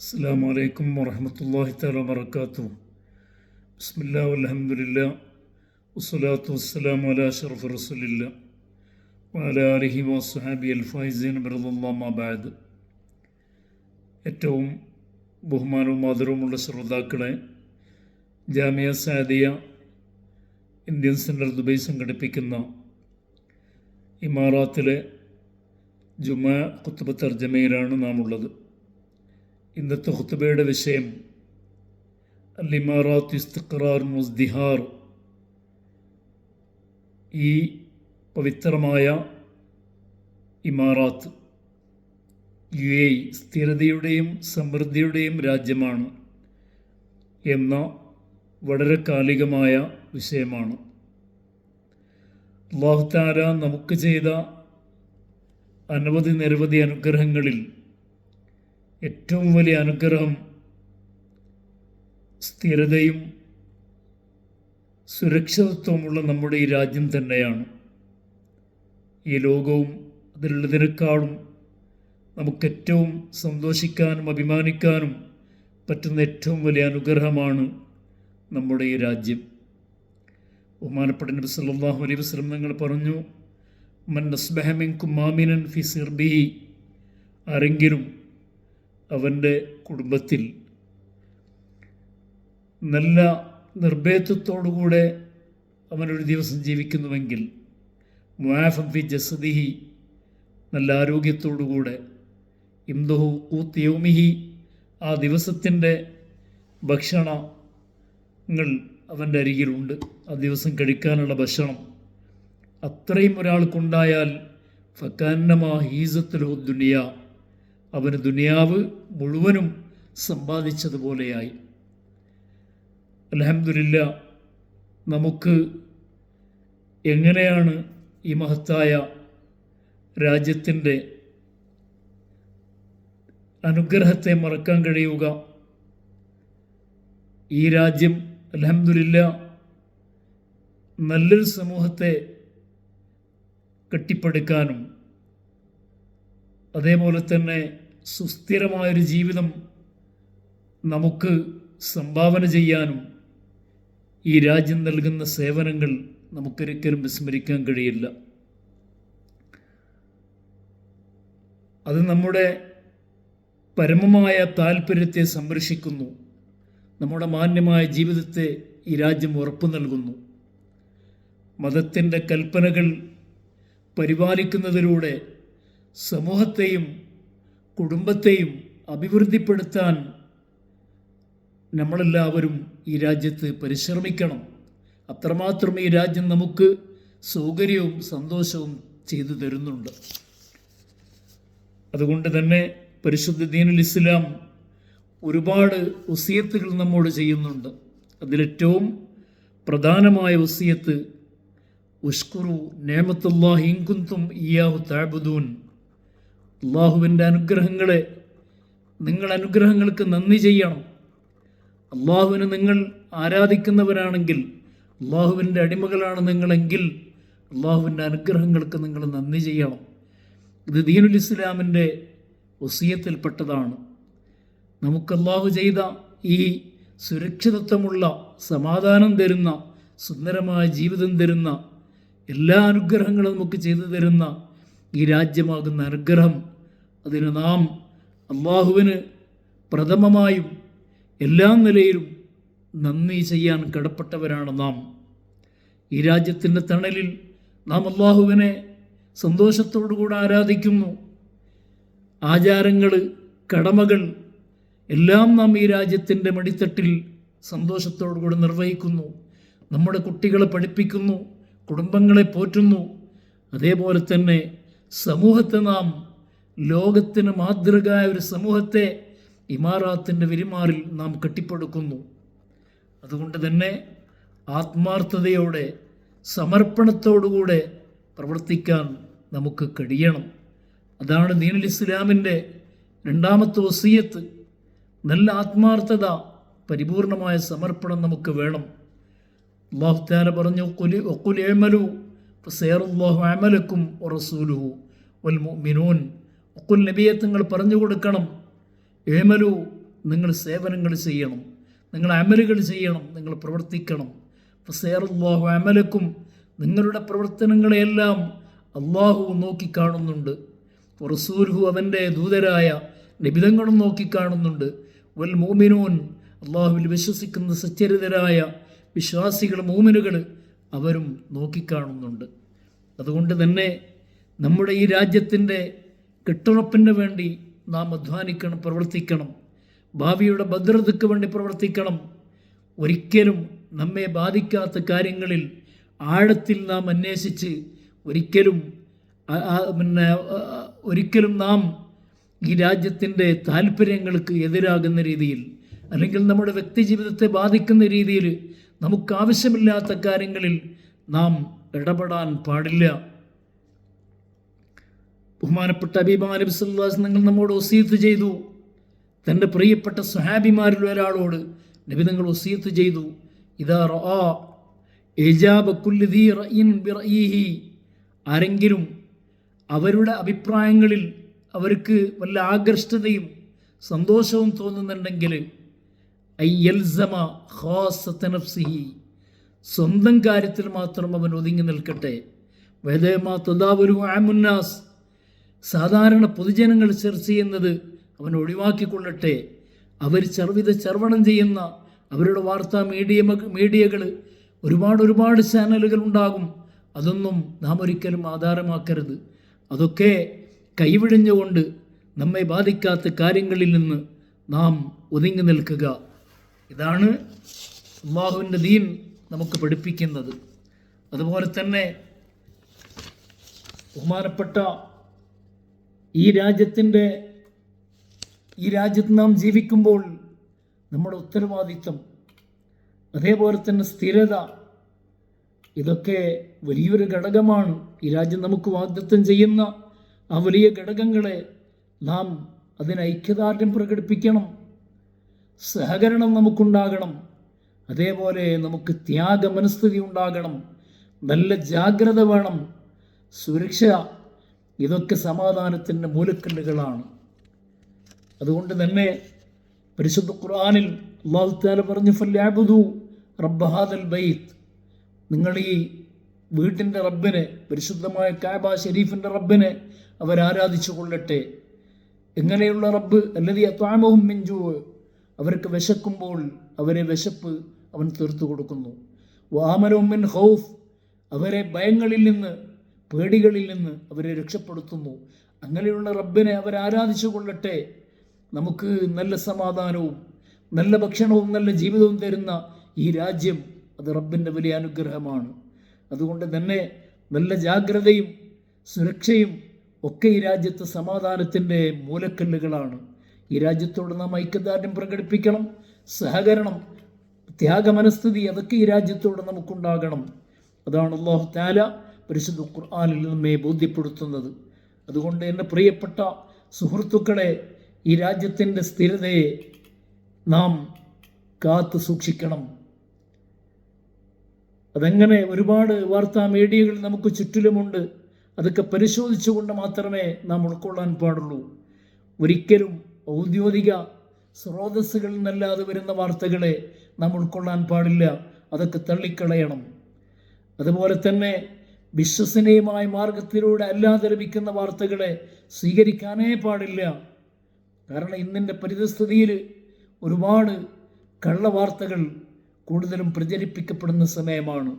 അസ്സാം വലൈക്കും വറഹമത്തല്ലാഹി തആല വബറകാതുഹു. ബിസ്മില്ലാ വൽഹംദുലില്ലാ വസ്സലാത്തു വസ്സലാം അല അഷ്റഫി റസൂലില്ലാ വാല അലഹി വസ്ഹാബി അൽ ഫൈസീൻ ഏറ്റവും ബഹുമാനവും ആദരവുമുള്ള ശ്രോതാക്കളെ Jamia Sadia Indian central Dubai സംഘടിപ്പിക്കുന്ന ഇമാറാത്തിലെ ജുമാ കുത്തുബ തർജമയിലാണ് നാം ഉള്ളത് ഇന്നത്തെ ഹുത്തുബയുടെ വിഷയം അൽ ഇസ്തുക്കറാർ മുസ്ദിഹാർ ഈ പവിത്രമായ ഇമാറാത്ത് യു എ സ്ഥിരതയുടെയും സമൃദ്ധിയുടെയും രാജ്യമാണ് എന്ന വളരെ കാലികമായ വിഷയമാണ്. അള്ളാഹുത്താര നമുക്ക് ചെയ്ത അനവധി നിരവധി അനുഗ്രഹങ്ങളിൽ ഏറ്റവും വലിയ അനുഗ്രഹം സ്ഥിരതയും സുരക്ഷിതത്വമുള്ള നമ്മുടെ ഈ രാജ്യം തന്നെയാണ്. ഈ ലോകവും അതിലുള്ളതിനേക്കാളും നമുക്കേറ്റവും സന്തോഷിക്കാനും അഭിമാനിക്കാനും പറ്റുന്ന ഏറ്റവും വലിയ അനുഗ്രഹമാണ് നമ്മുടെ ഈ രാജ്യം. ബഹുമാനപ്പെട്ട നബി സല്ലാഹു അലൈഹി വസല്ലം നിങ്ങൾ പറഞ്ഞു മൻ നസ്ബഹമിൻ കുമാമിനൻ ഫി സിർബിഹി ആരെങ്കിലും അവന്റെ കുടുംബത്തിൽ. നല്ല നിർഭയത്വത്തോടുകൂടെ അവനൊരു ദിവസം ജീവിക്കുന്നുവെങ്കിൽ മുആഫം ഫി ജസദിഹി നല്ല ആരോഗ്യത്തോടുകൂടെ ഇംദുഹു ഊത്ത് യൗമിഹി ആ ദിവസത്തിന്റെ ഭക്ഷണങ്ങൾ അവന്റെ അരികിലുണ്ട്. ആ ദിവസം കഴിക്കാനുള്ള ഭക്ഷണം അത്രയും ഒരാൾക്കുണ്ടായാൽ ഫക്കാന്നമാ ഹീസത്തിലോ ദുനിയ അവന് ദുനിയാവ് മുഴുവനും സമ്പാദിച്ചതുപോലെയായി. അലഹമില്ല നമുക്ക് എങ്ങനെയാണ് ഈ മഹത്തായ രാജ്യത്തിന്റെ അനുഗ്രഹത്തെ മറക്കാൻ കഴിയുക? ഈ രാജ്യം അലഹമില്ല നല്ലൊരു സമൂഹത്തെ കെട്ടിപ്പടുക്കാനും അതേപോലെ തന്നെ സുസ്ഥിരമായൊരു ജീവിതം നമുക്ക് സംഭാവന ചെയ്യാനും ഈ രാജ്യം നൽകുന്ന സേവനങ്ങൾ നമുക്കൊരിക്കലും വിസ്മരിക്കാൻ കഴിയില്ല. അത് നമ്മുടെ പരമമായ താല്പര്യത്തെ സംരക്ഷിക്കുന്നു. നമ്മുടെ മാന്യമായ ജീവിതത്തെ ഈ രാജ്യം ഉറപ്പു നൽകുന്നു. മതത്തിന്റെ കൽപ്പനകൾ പരിപാലിക്കുന്നതിലൂടെ സമൂഹത്തെയും കുടുംബത്തെയും അഭിവൃദ്ധിപ്പെടുത്താൻ നമ്മളെല്ലാവരും ഈ രാജ്യത്ത് പരിശ്രമിക്കണം. അത്രമാത്രം ഈ രാജ്യം നമുക്ക് സൗകര്യവും സന്തോഷവും ചെയ്തു തരുന്നുണ്ട്. അതുകൊണ്ട് തന്നെ പരിശുദ്ധ ദീനുൽ ഇസ്ലാം ഒരുപാട് വസിയത്തുകൾ നമ്മോട് ചെയ്യുന്നുണ്ട്. അതിലേറ്റവും പ്രധാനമായ വസിയത്ത് ഉഷ്കുറു നേമത്തുള്ള ഹിങ്കുന്തും ഇയാഹു താബുദൂൻ അള്ളാഹുവിന്റെ അനുഗ്രഹങ്ങളെ നിങ്ങൾ അനുഗ്രഹങ്ങൾക്ക് നന്ദി ചെയ്യണം. അള്ളാഹുവിന് നിങ്ങൾ ആരാധിക്കുന്നവരാണെങ്കിൽ അള്ളാഹുവിന്റെ അടിമകളാണ് നിങ്ങളെങ്കിൽ അള്ളാഹുവിന്റെ അനുഗ്രഹങ്ങൾക്ക് നിങ്ങൾ നന്ദി ചെയ്യണം. ഇത് ദീനുൽ ഇസ്ലാമിന്റെ വസീയത്തിൽപ്പെട്ടതാണ്. നമുക്ക് അള്ളാഹു ചെയ്ത ഈ സുരക്ഷിതത്വമുള്ള സമാധാനം തരുന്ന സുന്ദരമായ ജീവിതം തരുന്ന എല്ലാ അനുഗ്രഹങ്ങളും നമുക്ക് ചെയ്തു തരുന്ന ഈ രാജ്യമാകുന്ന അനുഗ്രഹം അതിന് നാം അള്ളാഹുവിന് പ്രഥമമായും എല്ലാ നിലയിലും നന്ദി ചെയ്യാൻ കടപ്പെട്ടവരാണ് നാം. ഈ രാജ്യത്തിന്റെ തണലിൽ നാം അള്ളാഹുവിനെ സന്തോഷത്തോടുകൂടെ ആരാധിക്കുന്നു. ആചാരങ്ങൾ കടമകൾ എല്ലാം നാം ഈ രാജ്യത്തിന്റെ മടിത്തട്ടിൽ സന്തോഷത്തോടുകൂടെ നിർവഹിക്കുന്നു. നമ്മുടെ കുട്ടികളെ പഠിപ്പിക്കുന്നു കുടുംബങ്ങളെ പോറ്റുന്നു. അതേപോലെ തന്നെ സമൂഹത്തെ നാം ലോകത്തിന് മാതൃകയായ ഒരു സമൂഹത്തെ ഇമാറാത്തിന്റെ വിരിമാറിൽ നാം കെട്ടിപ്പടുക്കുന്നു. അതുകൊണ്ട് തന്നെ ആത്മാർത്ഥതയോടെ സമർപ്പണത്തോടുകൂടെ പ്രവർത്തിക്കാൻ നമുക്ക് കഴിയണം. അതാണ് ദീനുൽ ഇസ്ലാമിന്റെ രണ്ടാമത്തെ വസീയത്ത്. നല്ല ആത്മാർത്ഥത പരിപൂർണമായ സമർപ്പണം നമുക്ക് വേണം. അള്ളാഹുത്താല പറഞ്ഞു കുലി ഒക്കുൽ ഏമലു സേറുല്ലാഹു അമലക്കും വൽ മുഅ്മിനൂൻ. ഒക്കുൽ നബിയെ നിങ്ങൾ പറഞ്ഞു കൊടുക്കണം. ഏമലു നിങ്ങൾ സേവനങ്ങൾ ചെയ്യണം. നിങ്ങൾ അമലുകൾ ചെയ്യണം. നിങ്ങൾ പ്രവർത്തിക്കണം. ഫസേറുല്ലാഹു അമലക്കും. നിങ്ങളുടെ പ്രവർത്തനങ്ങളെയെല്ലാം അള്ളാഹു നോക്കിക്കാണുന്നുണ്ട്. റസൂൽഹു അവന്റെ ദൂതരായ നിബിതങ്ങളും നോക്കിക്കാണുന്നുണ്ട്. വൽ മോമിനോൻ അള്ളാഹുവിൽ വിശ്വസിക്കുന്ന സച്ചരിതരായ വിശ്വാസികൾ മോമിനുകൾ അവരും നോക്കിക്കാണുന്നുണ്ട്. അതുകൊണ്ട് തന്നെ നമ്മുടെ ഈ രാജ്യത്തിന്റെ കെട്ടുറപ്പിന് വേണ്ടി നാം അധ്വാനിക്കണം പ്രവർത്തിക്കണം. ഭാവിയുടെ ഭദ്രതയ്ക്ക് വേണ്ടി പ്രവർത്തിക്കണം. ഒരിക്കലും നമ്മെ ബാധിക്കാത്ത കാര്യങ്ങളിൽ ആഴത്തിൽ നാം അന്വേഷിച്ച് ഒരിക്കലും പിന്നെ ഒരിക്കലും നാം ഈ രാജ്യത്തിന്റെ താല്പര്യങ്ങൾക്ക് എതിരാകുന്ന രീതിയിൽ അല്ലെങ്കിൽ നമ്മുടെ വ്യക്തിജീവിതത്തെ ബാധിക്കുന്ന രീതിയിൽ നമുക്കാവശ്യമില്ലാത്ത കാര്യങ്ങളിൽ നാം ഇടപെടാൻ പാടില്ല. ബഹുമാനപ്പെട്ട അബീബാ നബി സല്ലാസ് നിങ്ങൾ നമ്മോട് ഒസീത്ത് ചെയ്തു. തന്റെ പ്രിയപ്പെട്ട സുഹാബിമാരിൽ ഒരാളോട് നബി നിങ്ങൾ ഒസീത്ത് ചെയ്തു. ഇതാ റആ കുല്ലിദീ ആരെങ്കിലും അവരുടെ അഭിപ്രായങ്ങളിൽ അവർക്ക് വല്ല ആകർഷ്ടതയും സന്തോഷവും തോന്നുന്നുണ്ടെങ്കിൽ സ്വന്തം കാര്യത്തിൽ മാത്രം അവൻ ഒതുങ്ങി നിൽക്കട്ടെ. വേദമാ തദാവലു ആമുന്നാസ് സാധാരണ പൊതുജനങ്ങൾ ചർച്ച ചെയ്യുന്നത് അവൻ ഒഴിവാക്കിക്കൊള്ളട്ടെ. അവർ ചർവിത ചർവണം ചെയ്യുന്ന അവരുടെ വാർത്താ മീഡിയ മീഡിയകൾ ഒരുപാട് ഒരുപാട് ചാനലുകൾ ഉണ്ടാകും. അതൊന്നും നാം ഒരിക്കലും ആധാരമാക്കരുത്. അതൊക്കെ കൈവിടിഞ്ഞുകൊണ്ട് നമ്മെ ബാധിക്കാത്ത കാര്യങ്ങളിൽ നിന്ന് നാം ഒതുങ്ങി നിൽക്കുക. ഇതാണ് അള്ളാഹുവിന്റെ ദീൻ നമുക്ക് പഠിപ്പിക്കുന്നത്. അതുപോലെ തന്നെ ബഹുമാനപ്പെട്ട ഈ രാജ്യത്തിന്റെ ഈ രാജ്യത്ത് നാം ജീവിക്കുമ്പോൾ നമ്മുടെ ഉത്തരവാദിത്തം അതേപോലെ തന്നെ സ്ഥിരത ഇതൊക്കെ വലിയൊരു ഘടകമാണ്. ഈ രാജ്യം നമുക്ക് വാഗ്ദത്തം ചെയ്യുന്ന ആ വലിയ ഘടകങ്ങളെ നാം അതിന് ഐക്യദാർഢ്യം പ്രകടിപ്പിക്കണം. സഹകരണം നമുക്കുണ്ടാകണം. അതേപോലെ നമുക്ക് ത്യാഗ മനസ്ഥിതി ഉണ്ടാകണം. നല്ല ജാഗ്രത വേണം. സുരക്ഷ ഇതൊക്കെ സമാധാനത്തിന്റെ മൂലക്കല്ലുകളാണ്. അതുകൊണ്ട് തന്നെ പരിശുദ്ധ ഖുർആാനിൽ അള്ളാഹു താല പറഞ്ഞു ഫല്ലാബുദു റബ്ബഹാദൽ ബൈത്ത്. നിങ്ങൾ ഈ വീട്ടിന്റെ റബ്ബിനെ പരിശുദ്ധമായ കാബ ഷെരീഫിന്റെ റബ്ബിനെ അവരാരാധിച്ചു കൊള്ളട്ടെ. എങ്ങനെയുള്ള റബ്ബ്? അല്ലെങ്കിൽ അത്വാമവും മിഞ്ചു അവർക്ക് വിശക്കുമ്പോൾ അവരെ വിശപ്പ് അവൻ തീർത്തു കൊടുക്കുന്നു. വാമനവും മിൻ ഹൗഫ് അവരെ ഭയങ്ങളിൽ നിന്ന് പേടികളിൽ നിന്ന് അവരെ രക്ഷപ്പെടുത്തുന്നു. അങ്ങനെയുള്ള റബ്ബിനെ അവർ ആരാധിച്ചു കൊള്ളട്ടെ. നമുക്ക് നല്ല സമാധാനവും നല്ല ഭക്ഷണവും നല്ല ജീവിതവും തരുന്ന ഈ രാജ്യം അത് റബ്ബിന്റെ വലിയ അനുഗ്രഹമാണ്. അതുകൊണ്ട് തന്നെ നല്ല ജാഗ്രതയും സുരക്ഷയും ഒക്കെ ഈ രാജ്യത്തെ സമാധാനത്തിന്റെ മൂലക്കല്ലുകളാണ്. ഈ രാജ്യത്തോട് നാം ഐക്യദാർഢ്യം പ്രകടിപ്പിക്കണം സഹകരണം ത്യാഗമനസ്ഥിതി അതൊക്കെ ഈ രാജ്യത്തോട് നമുക്കുണ്ടാകണം. അതാണ് അള്ളാഹു താല പരിശുദ്ധ ഖുർആാനിൽ നമ്മെ ബോധ്യപ്പെടുത്തുന്നത്. അതുകൊണ്ട് എന്റെ പ്രിയപ്പെട്ട സുഹൃത്തുക്കളെ ഈ രാജ്യത്തിന്റെ സ്ഥിരതയെ നാം കാത്തു സൂക്ഷിക്കണം. അതെങ്ങനെ ഒരുപാട് വാർത്താ മീഡിയകൾ നമുക്ക് ചുറ്റിലുമുണ്ട്. അതൊക്കെ പരിശോധിച്ചുകൊണ്ട് മാത്രമേ നാം ഉൾക്കൊള്ളാൻ പാടുള്ളൂ. ഒരിക്കലും ഔദ്യോഗിക സ്രോതസ്സുകളിൽ നിന്നല്ലാതെ വരുന്ന വാർത്തകളെ നാം ഉൾക്കൊള്ളാൻ പാടില്ല. അതൊക്കെ തള്ളിക്കളയണം. അതുപോലെ തന്നെ വിശ്വസനീയമായ മാർഗത്തിലൂടെ അല്ലാതെ ലഭിക്കുന്ന വാർത്തകളെ സ്വീകരിക്കാനേ പാടില്ല. കാരണം ഇന്നിന്റെ പരിതസ്ഥിതിയിൽ ഒരുപാട് കള്ളവാർത്തകൾ കൂടുതലും പ്രചരിപ്പിക്കപ്പെടുന്ന സമയമാണ്.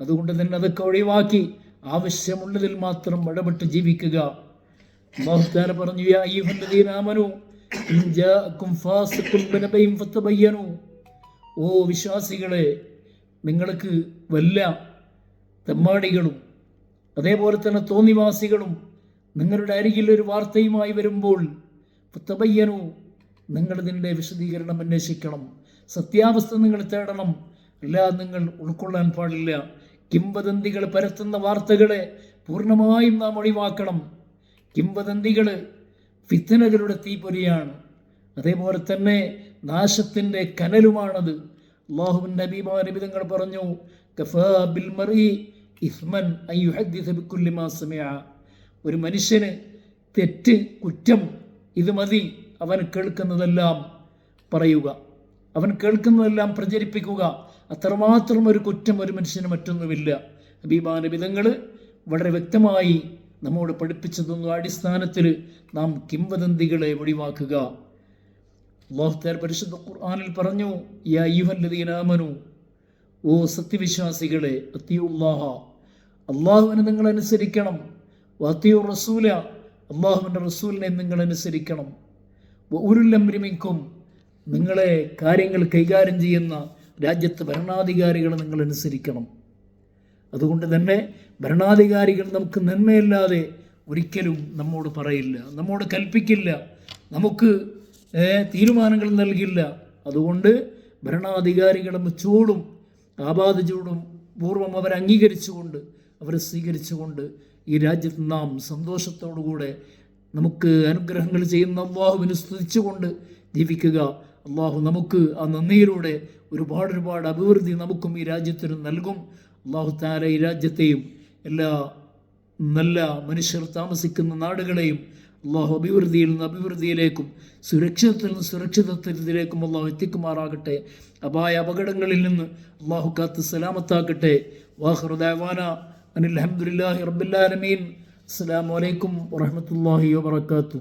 അതുകൊണ്ട് തന്നെ അതൊക്കെ ഒഴിവാക്കി ആവശ്യമുള്ളതിൽ മാത്രം ഇടപെട്ട് ജീവിക്കുക. അല്ലാഹുത്താല പറഞ്ഞു യാ അയ്യുഹല്ലദീന ആമനു ഇൻ ജാഅക്കും ഫാസിഖുൻ ബിനബഇൻ ഫതബയ്യനു. ഓ വിശ്വാസികളെ നിങ്ങൾക്ക് വല്ല തെമ്മാടികളും അതേപോലെ തന്നെ തോന്നിവാസികളും നിങ്ങളുടെ അരികിൽ ഒരു വാർത്തയുമായി വരുമ്പോൾ തബയ്യനു നിങ്ങൾ ഇതിന്റെ വിശദീകരണം അന്വേഷിക്കണം. സത്യാവസ്ഥ നിങ്ങൾ തേടണം. അല്ലാതെ നിങ്ങൾ ഉൾക്കൊള്ളാൻ പാടില്ല. കിംവദന്തികൾ പരത്തുന്ന വാർത്തകളെ പൂർണമായും നാം ഒഴിവാക്കണം. കിംവദന്തികൾ ഫിത്തനകളുടെ തീപ്പൊരിയാണ്. അതേപോലെ തന്നെ നാശത്തിന്റെ കനലുമാണത്. അള്ളാഹുവിൻ നബിമാ നബി നബിതങ്ങൾ പറഞ്ഞു കഫാ ബിൽ മറി ഇസ്മൻ അൻ യുഹദ്ദിസ ബിക്കുല്ലി മാ സമിഅ. ഒരു മനുഷ്യന് തെറ്റ് കുറ്റം ഇത് മതി അവൻ കേൾക്കുന്നതെല്ലാം പറയുക. അവൻ കേൾക്കുന്നതെല്ലാം പ്രചരിപ്പിക്കുക. അത്രമാത്രം ഒരു കുറ്റം ഒരു മനുഷ്യന് മറ്റൊന്നുമില്ല. അഭിമാന വിധങ്ങൾ വളരെ വ്യക്തമായി നമ്മോട് പഠിപ്പിച്ചു തന്നു അടിസ്ഥാനത്തിൽ നാം കിംവദന്തികളെ ഒഴിവാക്കുക. അള്ളാഹുത്താർ പരിശുദ്ധ ഖുർആാനിൽ പറഞ്ഞു യാ യുഹല്ലദീനാമനു ഓ സത്യവിശ്വാസികളെ അത്തിയുല്ലാഹ അള്ളാഹുവിനെ നിങ്ങൾ അനുസരിക്കണം. വാത്തിയു റസൂല അള്ളാഹുവിന്റെ റസൂലിനെ നിങ്ങൾ അനുസരിക്കണം. ഉരുല്ലംരിമിക്കും നിങ്ങളെ കാര്യങ്ങൾ കൈകാര്യം ചെയ്യുന്ന രാജ്യത്തെ ഭരണാധികാരികളെ നിങ്ങൾ അനുസരിക്കണം. അതുകൊണ്ട് തന്നെ ഭരണാധികാരികൾ നമുക്ക് നന്മയല്ലാതെ ഒരിക്കലും നമ്മോട് പറയില്ല നമ്മോട് കൽപ്പിക്കില്ല നമുക്ക് തീരുമാനങ്ങൾ നൽകില്ല. അതുകൊണ്ട് ഭരണാധികാരികളെ ചൂടും ആപാദചൂടും പൂർവം അവരെ അംഗീകരിച്ചുകൊണ്ട് അവരെ സ്വീകരിച്ചുകൊണ്ട് ഈ രാജ്യത്ത് നാം സന്തോഷത്തോടുകൂടെ നമുക്ക് അനുഗ്രഹങ്ങൾ ചെയ്യുന്ന അള്ളാഹുവിനെ സ്തുതിച്ചുകൊണ്ട് ജീവിക്കുക. അള്ളാഹു നമുക്ക് ആ നന്ദിയിലൂടെ ഒരുപാട് ഒരുപാട് അഭിവൃദ്ധി നമുക്കും ഈ രാജ്യത്തിന് നൽകും. അള്ളാഹു താര ഈ രാജ്യത്തെയും എല്ലാ നല്ല മനുഷ്യർ താമസിക്കുന്ന നാടുകളെയും അള്ളാഹു അഭിവൃദ്ധിയിൽ നിന്ന് അഭിവൃദ്ധിയിലേക്കും സുരക്ഷിതത്തിൽ നിന്ന് സുരക്ഷിതത്വത്തിലേക്കും അള്ളാഹു എത്തിക്കുമാറാകട്ടെ. അപായ അപകടങ്ങളിൽ നിന്ന് അള്ളാഹു കാത്ത് സലാമത്താക്കട്ടെ വാഹൃദാന അനിൽ അഹമ്മദില്ലാഹി റബ്ബുല്ലാലമീൻ അസ്സലാമു അലൈക്കും വറഹ്മത്തുള്ളാഹി വബറകാതുഹു.